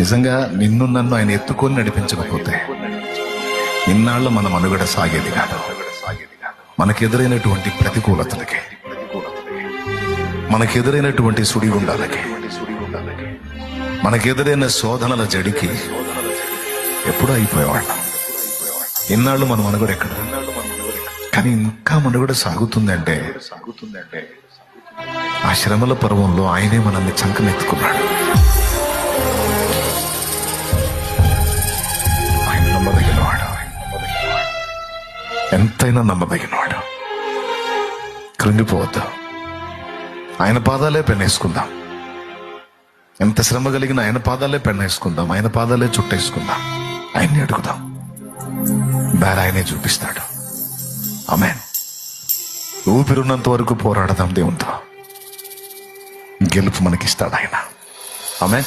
నిజంగా నిన్ను నన్ను ఆయన ఎత్తుకొని నడిపించకపోతే ఇన్నాళ్ళు మన మనుగడ సాగేది కాదు. మనకెదురైనటువంటి ప్రతికూలతలకి మనకెదురైనటువంటి సుడిగుండాలకి మనకెదురైన శోధనల జడికి ఎప్పుడూ అయిపోయేవాళ్ళం. ఇన్నాళ్ళు మన మనుగడ ఎక్కడ? కానీ ఇంకా మనుగడ సాగుతుందంటే సాగుతుందంటే ఆ శ్రమల పర్వంలో ఆయనే మనల్ని చంకనెత్తుకున్నాడు. ఎంతైనా నమ్మదగినవాడు. కృంగిపోవద్దు. ఆయన పాదాలే పెన్నేసుకుందాం. ఎంత శ్రమ కలిగిన ఆయన పాదాలే పెన్నేసుకుందాం. ఆయన పాదాలే చుట్టేసుకుందాం. ఆయన్ని అడుగుదాం. దారి ఆయనే చూపిస్తాడు. ఆమె ఊపిరున్నంత వరకు పోరాడదాం దేవునితో. గెలుపు మనకిస్తాడు ఆయన. ఆమె